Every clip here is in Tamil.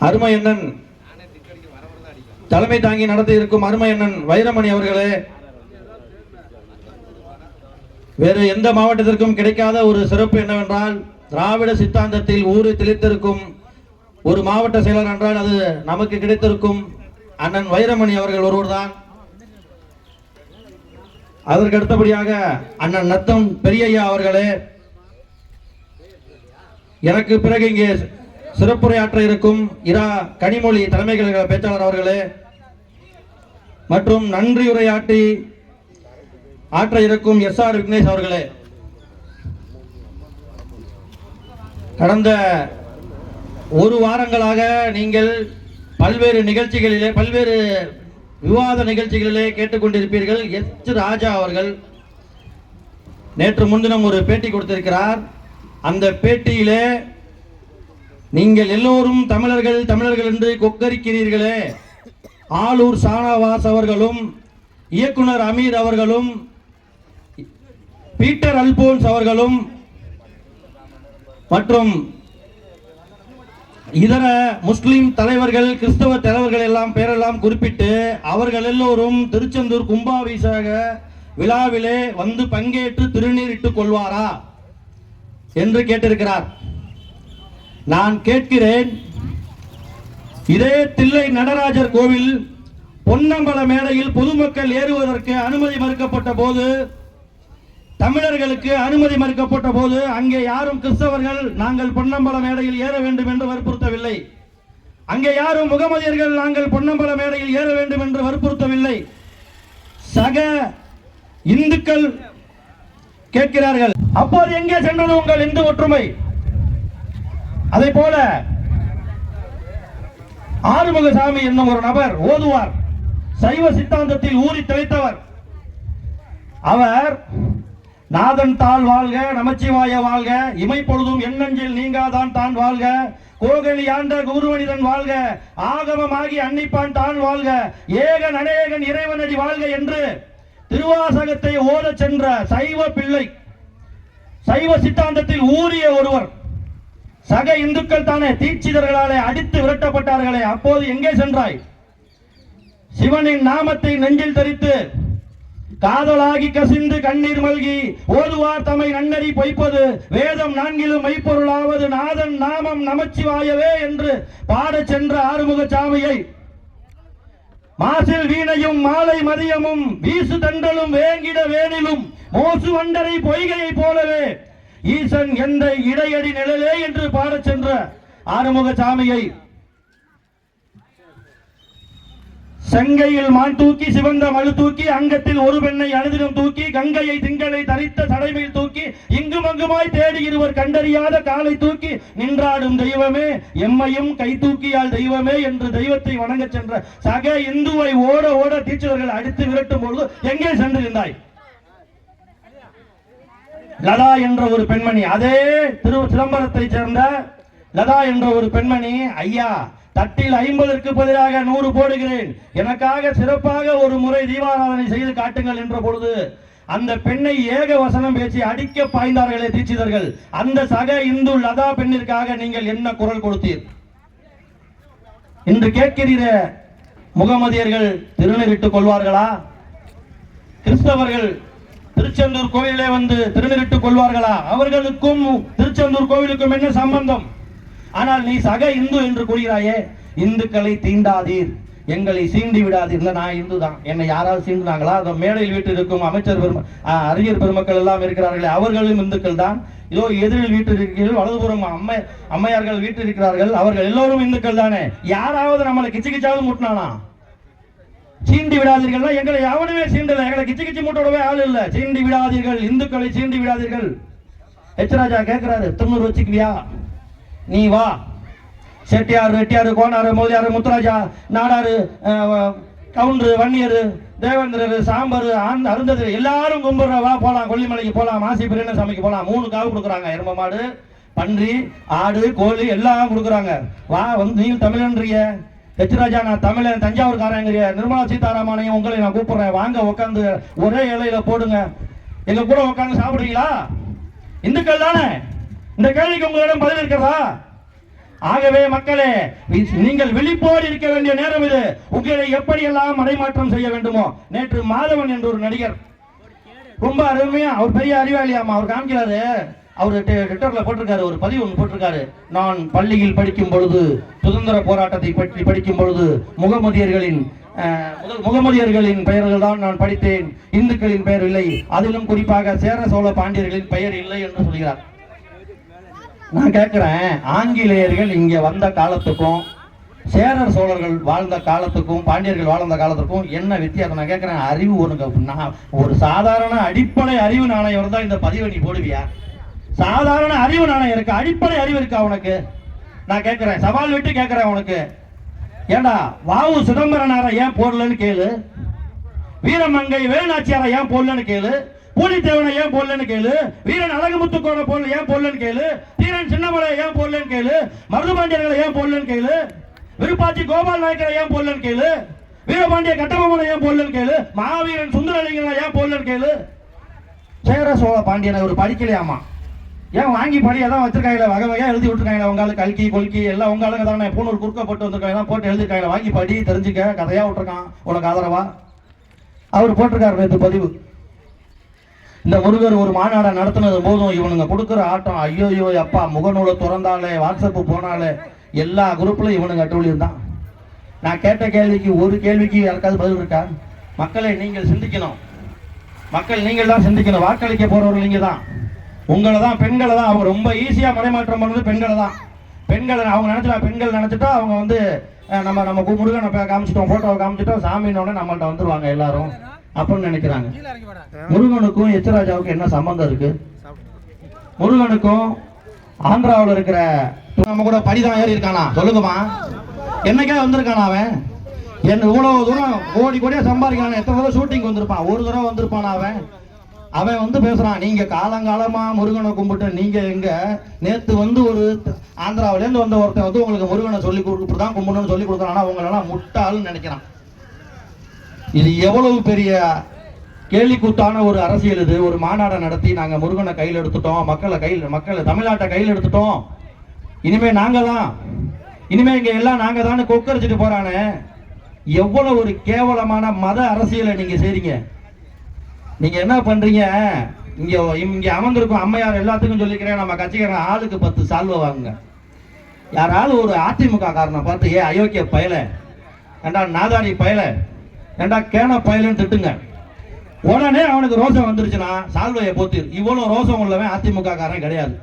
அருமையண்ணன். தலைமை தாங்கி நடத்தி இருக்கும் அருமையண்ணன் வைரமணி அவர்களே வேறு எந்த மாவட்டத்திற்கும் கிடைக்காத ஒரு சிறப்பு என்னவென்றால் திராவிட சித்தாந்தத்தில் ஊறு திளைத்திருக்கும் ஒரு மாவட்ட செயலர் என்றால் அது நமக்கு கிடைத்திருக்கும் அண்ணன் வைரமணி அவர்கள் ஒருவர்தான். அதற்கு அடுத்தபடியாக அண்ணன் நத்தம் பெரியய்யா அவர்களே எனக்கு பிறகு இங்கே சிறப்புரையாற்ற இருக்கும் இரா கனிமொழி தலைமை கழக பேச்சாளர் அவர்களே மற்றும் நன்றியுரையாற்றி ஆற்ற இருக்கும் எஸ் ஆர் விக்னேஷ் அவர்களே. கடந்த ஒரு வாரங்களாக நீங்கள் பல்வேறு நிகழ்ச்சிகளிலே பல்வேறு விவாத நிகழ்ச்சிகளிலே கேட்டுக்கொண்டிருப்பீர்கள். எச். ராஜா அவர்கள் நேற்று முன்தினம் ஒரு பேட்டி கொடுத்திருக்கிறார். அந்த பேட்டியிலே நீங்கள் எல்லோரும் தமிழர்கள் தமிழர்கள் என்று கொக்கரிக்கிறீர்களே. ஆளூர் சானாவாஸ் அவர்களும் இயக்குனர் அமீர் அவர்களும் பீட்டர் அல்போன்ஸ் அவர்களும் மற்றும் இதர முஸ்லிம் தலைவர்கள் கிறிஸ்தவ தலைவர்கள் எல்லாம் பேரெல்லாம் குறிப்பிட்டு அவர்கள் எல்லோரும் திருச்செந்தூர் கும்பாபிஷேக விழாவிலே வந்து பங்கேற்று திருநீரிட்டுக் கொள்வாரா என்று கேட்டிருக்கிறார். நான் கேட்கிறேன் இதே தில்லை நடராஜர் கோவில் பொன்னம்பல மேடையில் பொதுமக்கள் ஏறுவதற்கு அனுமதி மறுக்கப்பட்ட போது தமிழர்களுக்கு அனுமதி மறுக்கப்பட்ட போது அங்கே யாரும் கிறிஸ்தவர்கள் நாங்கள் பொன்னம்பல மேடையில் ஏற வேண்டும் என்று வற்புறுத்தவில்லை. அங்கே யாரும் முகமதியர்கள் நாங்கள் பொன்னம்பல மேடையில் ஏற வேண்டும் என்று வற்புறுத்தவில்லை. சக இந்துக்கள் கேட்கிறார்கள் அப்போது எங்கே சென்றது உங்கள் இந்து ஒற்றுமை? அதை போல ஆறுமுகசாமி என்னும் ஒரு நபர் ஓதுவார். சைவ சித்தாந்தத்தில் ஊறி தெளித்தவர். அவர் நாதன் தாள் வாழ்க நமச்சிவாய வாழ்க. இமைப்பொழுதும் எண்ணஞ்சில் நீங்காதான் தான் வாழ்க. கோகலி ஆண்ட குருவனிதன் வாழ்க. ஆகமமாகி அன்னிப்பான் தான் வாழ்க. ஏகன் அநேகன் இறைவனடி வாழ்க என்று திருவாசகத்தை ஓதச் சென்ற சைவ பிள்ளை சைவ சித்தாந்தத்தில் ஊறிய ஒருவர் சக இந்துக்கள் தானே தீட்சிதர்களாலே அடித்து விரட்டப்பட்டார்களே. அப்போது எங்கே சென்றாய்? சிவனின் நாமத்தை நெஞ்சில் தரித்து காதலாகி கசிந்து கண்ணீர் மல்கி ஓதுவார் தம்மை நன்னறி பொய்ப்பது வேதம் நான்கிலும் மெய்ப்பொருளாவது நாதன் நாமம் நமச்சிவாயவே என்று பாடச் சென்ற ஆறுமுக சாமியை. மாசில் வீணையும் மாலை மதியமும் வீசு தண்டலும் வேங்கிட வேனிலும் மோசு வண்டரை பொய்கையை போலவே ஈசன் எந்த இடையடி நிழலே என்று பாடச் சென்ற ஆறுமுக சாமியை. செங்கையில் மான் தூக்கி சிவந்த மழு தூக்கி அங்கத்தில் ஒரு பெண்ணை அனுதினம் தூக்கி கங்கையை திங்களை தரித்த சடைமையில் தூக்கி இங்கும் அங்குமாய் தேடி இருவர் கண்டறியாத காலை தூக்கி நின்றாடும் தெய்வமே எம்மையும் கை தூக்கியால் தெய்வமே என்று தெய்வத்தை வணங்கச் சென்ற சக இந்துவை ஓட ஓட டீச்சர்கள் அடித்து விரட்டும் பொழுது எங்கே சென்றிருந்தாய்? லதா என்ற ஒரு பெண்மணி அதே திரு சிதம்பரத்தை சேர்ந்த லதா என்ற ஒரு பெண்மணி ஐயா தட்டில் ஐம்பதற்கு பதிலாக நூறு போடுகிறேன். எனக்காக சிறப்பாக ஒரு முறை தீபாராதனை செய்து காட்டுங்கள் என்ற பொழுது அந்த பெண்ணை ஏக வசனம் பேசி அடிக்க பாய்ந்தார்களே தீட்சிதர்கள். அந்த சக இந்து லதா பெண்ணிற்காக நீங்கள் என்ன குரல் கொடுத்தீர்? இன்று கேட்கிறீர முகமதியர்கள் திருநீரிட்டுக் கொள்வார்களா? கிறிஸ்தவர்கள் திருச்செந்தூர் கோவிலே வந்து திருநீரிட்டுக் கொள்வார்களா? அவர்களுக்கும் திருச்செந்தூர் கோவிலுக்கும் என்ன சம்பந்தம்? ஆனால் நீ சக இந்து என்று கூறுகிறாயே இந்துக்களை தீண்டாதீர். எங்களை சீண்டி விடாதீர். நான் இந்து தான். என்னை யாராவது சீண்டுனாங்களா? அந்த மேடையில் வீட்டில் இருக்கும் அமைச்சர் பெரும அறிஞர் பெருமக்கள் எல்லாம் இருக்கிறார்களே அவர்களும் இந்துக்கள் தான். இதோ எதிரில் வீட்டில் இருக்கிறீர்கள் வலதுபுறம் அம்மை அம்மையார்கள் வீட்டில் இருக்கிறார்கள் அவர்கள் எல்லோரும் இந்துக்கள் தானே. யாராவது நம்மளை கிச்சு கிச்சாவது முட்டினானா? சீண்டி விடாதீர்கள்னா எங்களை எவனுமே சீண்டல. எங்களை கிச்சு கிச்சு மூட்டோடவே ஆள் இல்லை. சீண்டி விடாதீர்கள். இந்துக்களை சீண்டி விடாதீர்கள். எச் ராஜா கேட்கிறாரு தொண்ணூறு வச்சுக்குவியா? நீ வா. செட்டியார் வெட்டியார் கோனார் மோதியார் முத்துராஜா நாடாரு கவுண்டரு வன்னியர் தேவேந்திரர் சாம்பர் ஆந்த அருந்தது எல்லாரும் கும்பிட்ற வா போகலாம் கொல்லிமலைக்கு போகலாம் மாசி பிரியாணி சாமிக்கு போகலாம் மூணு காவு கொடுக்குறாங்க எரும மாடு பன்றி ஆடு கோழி எல்லாம் கொடுக்குறாங்க. வா வந்து நீ தமிழன்றிய. ஹெச்ராஜா நான் தமிழன் தஞ்சாவூர்காரங்கிறிய. நிர்மலா சீதாராமனையும் உங்களை நான் கூப்பிடுறேன். வாங்க உட்காந்து ஒரே இலையில போடுங்க. எங்க கூட உட்காந்து சாப்பிடுறீங்களா? இந்துக்கள் தானே? இந்த கேள்விக்கு உங்களிடம் பதில் இருக்கிறதா? ஆகவே மக்களே நீங்கள் விழிப்போடு இருக்க வேண்டிய நேரம் இது. உங்களை எப்படியெல்லாம் மடைமாற்றம் செய்ய வேண்டுமோ நேற்று மாதவன் என்ற ஒரு நடிகர் ரொம்ப அருமையா அவர் பெரிய அறிவாளியாமா அவர் காமிக்கிறாரு அவர் ட்விட்டர்ல போட்டிருக்காரு ஒரு பதிவு ஒன்று போட்டிருக்காரு. நான் பள்ளியில் படிக்கும் பொழுது சுதந்திர போராட்டத்தை பற்றி படிக்கும் பொழுது முகமதியர்களின் முதல் முகமதியர்களின் பெயர்கள் தான் நான் படித்தேன். இந்துக்களின் பெயர் இல்லை. அதிலும் குறிப்பாக சேர சோழ பாண்டியர்களின் பெயர் இல்லை என்று சொல்கிறார். நான் கேட்குறேன் ஆங்கிலேயர்கள் இங்கே வந்த காலத்துக்கும் சேரர் சோழர்கள் வாழ்ந்த காலத்துக்கும் பாண்டியர்கள் வாழ்ந்த காலத்துக்கும் என்ன வித்தியாசம்? நான் கேட்குறேன் அறிவு உனக்கு நான் ஒரு சாதாரண அடிப்படை அறிவு நாணயம் தான் இந்த பதிவை நீ போடுவியா? சாதாரண அறிவு நாணயம் இருக்கு அடிப்படை அறிவு இருக்கா உனக்கு? நான் கேட்குறேன் சவால் விட்டு கேட்குறேன் உனக்கு. ஏண்டா வாவு சிதம்பரனார ஏன் போடலன்னு கேளு? வீரமங்கை வேலுநாச்சியாரை ஏன் போடலன்னு கேளு? பூலித்தேவனை ஏன் போடலன்னு கேளு? வீரன் அழகுமுத்துக்கோனை போடல ஏன் போடலன்னு கேளு? தீரன் சின்னமலை ஏன் போடலன்னு கேளு? மருதுபாண்டியர்களை ஏன் போடலன்னு கேளு? விருப்பாச்சி கோபால் நாயக்கரை ஏன் போடலன்னு கேளு? வீரபாண்டிய கட்டபொம்மனை ஏன் போடலன்னு கேளு? மாவீரன் சுந்தரலிங்கனை ஏன் போடலன்னு கேளு? சேர சோழ பாண்டியனை ஒரு படிக்கலையாமா? ஏன் வாங்கி படி எல்லாம் வச்சிருக்காங்களே வகை வகையாக எழுதி விட்டுருக்காங்களே உங்களால கல்கி கொல்கி எல்லாம் உங்க ஆளுங்க தானே பூனூர் குறுக்க போட்டு வந்திருக்காங்க போட்டு எழுதிருக்காங்க வாங்கி படி தெரிஞ்சுக்க கதையாக விட்டுருக்கான் உனக்கு ஆதரவா? அவர் போட்டிருக்காரு நேற்று பதிவு. இந்த முருகர் ஒரு மாநாடை நடத்தினது போதும் இவனுங்க கொடுக்குற ஆட்டம் ஐயோயோ அப்பா முகநூலை திறந்தாலே வாட்ஸ்அப்பு போனாலே எல்லா குரூப்லையும் இவனுங்க அட்டூழியம் தான். நான் கேட்ட கேள்விக்கு ஒரு கேள்விக்கு யாருக்காவது பதில் இருக்கா? மக்களை நீங்கள் சிந்திக்கணும். மக்கள் நீங்கள் தான் சிந்திக்கணும். வாக்களிக்க போறவர்கள் நீங்க தான். உங்களை தான் பெண்களை தான். அவங்க ரொம்ப ஈஸியாக மடைமாற்றம் பண்ணது பெண்களை தான். பெண்களை அவங்க நினைச்சா பெண்கள் நினைச்சிட்டா அவங்க வந்து நம்ம நம்ம முருகனை காமிச்சிட்டோம் போட்டோவை காமிச்சிட்டோம் சாமினோட நம்மள்ட்ட வந்துருவாங்க எல்லாரும். அப்படின்னு நினைக்கிறாங்க. முருகனுக்கும் எச்சராஜாவுக்கும் என்ன சம்பந்தம் இருக்கு? முருகனுக்கும் ஆந்திராவில் இருக்கிற நம்ம கூட படிதான் ஏறி இருக்கானா? சொல்லுங்கம்மா. என்னைக்கா வந்திருக்கானா அவன்? என்ன இவ்வளவு தூரம் கோடி கோடியா சம்பாதிக்கிறான். எத்தனை தடவை ஷூட்டிங் வந்திருப்பான். ஒரு தடவை வந்திருப்பானா அவன்? அவன் வந்து பேசுறான். நீங்க காலங்காலமா முருகனை கும்பிட்டு நீங்க எங்க நேத்து வந்து ஒரு ஆந்திராவில இருந்து வந்த ஒருத்தன் வந்து உங்களுக்கு முருகனை சொல்லி கொடுத்து தான் கும்பிடணும்னு சொல்லி கொடுக்குறான். ஆனா உங்களெல்லாம் முட்டாள்னு நினைக்கிறான். இது எவ்வளவு பெரிய கேலிக்கூத்தான ஒரு அரசியல் இது. ஒரு மாநாடை நடத்தி நாங்கள் முருகனை கையில் எடுத்துட்டோம் மக்களை கையில் மக்களை தமிழ்நாட்டை கையில் எடுத்துட்டோம். இனிமே நாங்கள் தான். இனிமே இங்கே எல்லாம் நாங்கள் தான் கொக்கரிச்சிட்டு போகிறானே எவ்வளவு ஒரு கேவலமான மத அரசியலை நீங்கள் செய்றீங்க. நீங்கள் என்ன பண்ணுறீங்க இங்கே இங்கே அமர்ந்திருக்கும் அம்மையார் எல்லாத்துக்கும் சொல்லிக்கிறேன். நம்ம கட்சிக்காரன் ஆளுக்கு பத்து சால்வை வாங்குங்க. யாராவது ஒரு அதிமுக காரனை பார்த்து ஏ அயோக்கிய பயலை. கண்டா நாதாரி பயலை. ஏண்டா கேன பயலன்னு திட்டுங்க. உடனே அவனுக்கு ரோசம் வந்துருச்சுன்னா சால்வையை போத்திரு. இவ்வளோ ரோசம் உள்ளவன் அதிமுக காரன் கிடையாது.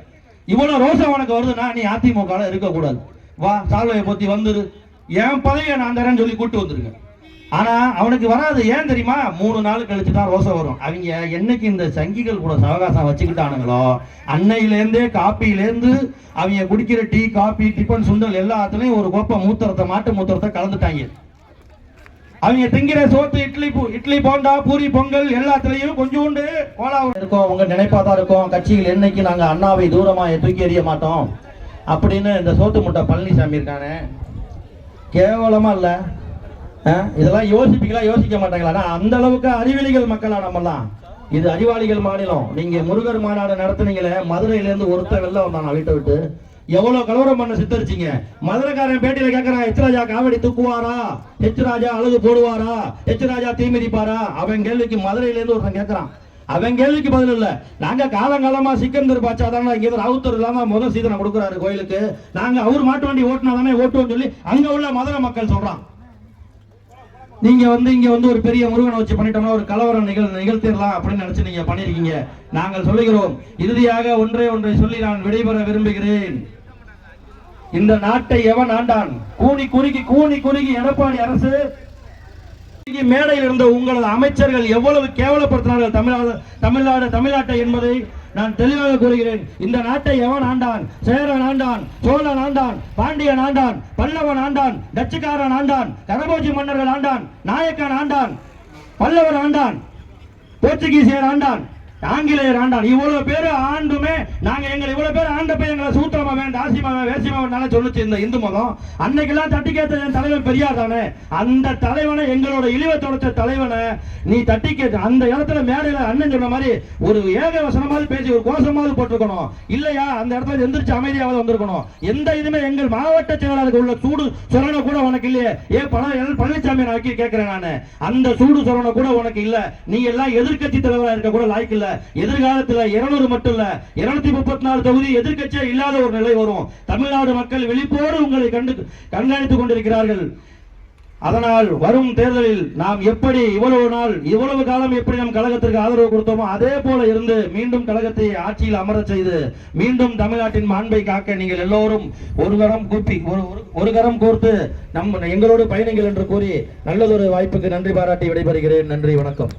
இவ்வளோ ரோசம் உனக்கு வருதுன்னா நீ அதிமுகவில் இருக்கக்கூடாது. வா சால்வையை போத்தி வந்துரு. என் பதவியை நான் தரேன்னு சொல்லி கூட்டு வந்துருங்க. ஆனால் அவனுக்கு வராது. ஏன் தெரியுமா? மூணு நாள் கழிச்சு தான் ரோசம் வரும். அவங்க என்னைக்கு இந்த சங்கிகள் கூட சவகாசம் வச்சுக்கிட்டானுங்களோ அன்னையிலேருந்தே காப்பியிலேருந்து அவங்க குடிக்கிற டீ காபி டிஃபன் சுண்டல் எல்லாத்துலேயும் ஒரு கோப்பை மூத்திரத்தை மாட்டு மூத்திரத்தை கலந்துட்டாங்க. அவங்க திங்கிற சோத்து இட்லி பூ- இட்லி போண்டா பூரி பொங்கல் எல்லாத்துலயும் கொஞ்சோண்டு கோலா இருக்கும். உங்க நினைப்பா தான் இருக்கும் கட்சியில் என்னைக்கு நாங்க அண்ணாவை தூரமா தூக்கி எறிய மாட்டோம் அப்படின்னு இந்த சோத்து முட்டை பழனிசாமி இருக்கானே. கேவலமா இல்ல. இதெல்லாம் யோசிப்பீங்களா? யோசிக்க மாட்டாங்களா? அந்த அளவுக்கு அறிவிலிகள் மக்களா நம்மலாம் இது அறிவாளிகள் மாநிலம். நீங்க முருகர் மாநாடு நடத்துனீங்களே மதுரையில இருந்து வெளில வந்தான் வீட்டை விட்டு. எவ்வளவு கலவரம் பண்ண சித்தரிச்சிங்க? மதுரைக்காரன் பேட்டியில கேட்கறான் ஹெச்ராஜா காவடி தூக்குவாரா? ஹெச்ராஜா அழகு போடுவாரா? ஹெச்ராஜா தீமிதிப்பாரா அவன் கேள்விக்கு மதுரையில இருந்து ஒருத்தன் கேட்கறான் அவன் கேள்விக்கு பதில் இல்ல. நாங்க காலங்காலமா சிக்கந்தர் பாச்சா தானே இங்க ராவுத்தர் இல்லாம முதல் சீதனம் கொடுக்குறாரு கோயிலுக்கு. நாங்க அவர் மாட்டு வண்டி ஓட்டினா தானே ஓட்டுவோம் சொல்லி அங்க உள்ள மதுரை மக்கள் சொல்றான். நீங்க வந்து இங்க வந்து ஒரு பெரிய முருகனை வச்சு பண்ணிட்டோம்னா ஒரு கலவரம் நிகழ் நிகழ்த்திடலாம் அப்படின்னு நினைச்சு நீங்க பண்ணிருக்கீங்க. நாங்கள் சொல்லுகிறோம். இறுதியாக ஒன்றே ஒன்றை சொல்லி நான் விடைபெற விரும்புகிறேன். இந்த நாட்டை எவன் ஆண்டான்? கூனி குறுகி கூனி குறுகி எடப்பாடி அரசு. மேடையில் இருந்த உங்களது அமைச்சர்கள் எவ்வளவு கேவலப்படுத்தினார்கள் தமிழ்நாடு தமிழ்நாடு தமிழ்நாட்டை என்பதை நான் தெளிவாக கூறுகிறேன். இந்த நாட்டை எவன் ஆண்டான் சேரன் ஆண்டான் சோழன் ஆண்டான் பாண்டியன் ஆண்டான் பல்லவன் ஆண்டான் டச்சுக்காரன் ஆண்டான் கரபோஜி மன்னர்கள் ஆண்டான் நாயக்கன் ஆண்டான் பல்லவர் ஆண்டான் போர்ச்சுகீசியர் ஆண்டான். ஆங்கிலேயர் ஆண்டான் இவ்வளவு பேர் ஆண்டுமே நாங்க எங்களை இவ்வளவு பேர் ஆண்டப்ப எங்களை சூத்திரமாவன் தாசிமாவன் வேசிமாவன் சொல்லுச்சு இந்த இந்து மதம். அன்னைக்கெல்லாம் தட்டி கேட்ட என் தலைவன் பெரியார் தானே? அந்த தலைவனை எங்களோட இழிவை தொடச்ச தலைவனை நீ தட்டி கேட்ட அந்த இடத்துல மேடையில அண்ணன் சொன்ன மாதிரி ஒரு ஏக வசனமாவது பேசி ஒரு கோஷமாவது போட்டிருக்கணும். இல்லையா? அந்த இடத்துல எந்திரிச்சு அமைதியாவது வந்திருக்கணும். எந்த இதுமே எங்கள் மாவட்ட செயலாளருக்கு உள்ள சூடு சொரணை கூட உனக்கு இல்லையே. ஏ பல பழனிசாமி நான் வைக்க கேட்கிறேன் நான். அந்த சூடு சொரணை கூட உனக்கு இல்ல. நீ எல்லாம் எதிர்க்கட்சி தலைவராக இருக்க கூட லாய்க்கு இல்லை. எதிர்காலத்தில் இருநூறு மட்டும் இல்ல இருநூத்தி முப்பத்தி நாலு தொகுதி எதிர்க்கட்சியே இல்லாத ஒரு நிலை வரும். தமிழ்நாடு மக்கள் விழிப்போடு உங்களை கண்டு கண்காணித்துக் கொண்டிருக்கிறார்கள். அதனால் வரும் தேர்தலில் நாம் எப்படி இவ்வளவு நாள் இவ்வளவு காலம் எப்படி நம் கழகத்திற்கு ஆதரவு கொடுத்தோமோ அதே போல இருந்து மீண்டும் கழகத்தை ஆட்சியில் அமரச் செய்து மீண்டும் தமிழ்நாட்டின் மாண்பை காக்க நீங்கள் எல்லோரும் ஒரு கரம் கூப்பி ஒரு- ஒரு கரம் கோர்த்து நம் எங்களோடு பயணிங்கள் என்று கூறி நல்லதொரு வாய்ப்புக்கு நன்றி பாராட்டி விடைபெறுகிறேன். நன்றி வணக்கம்.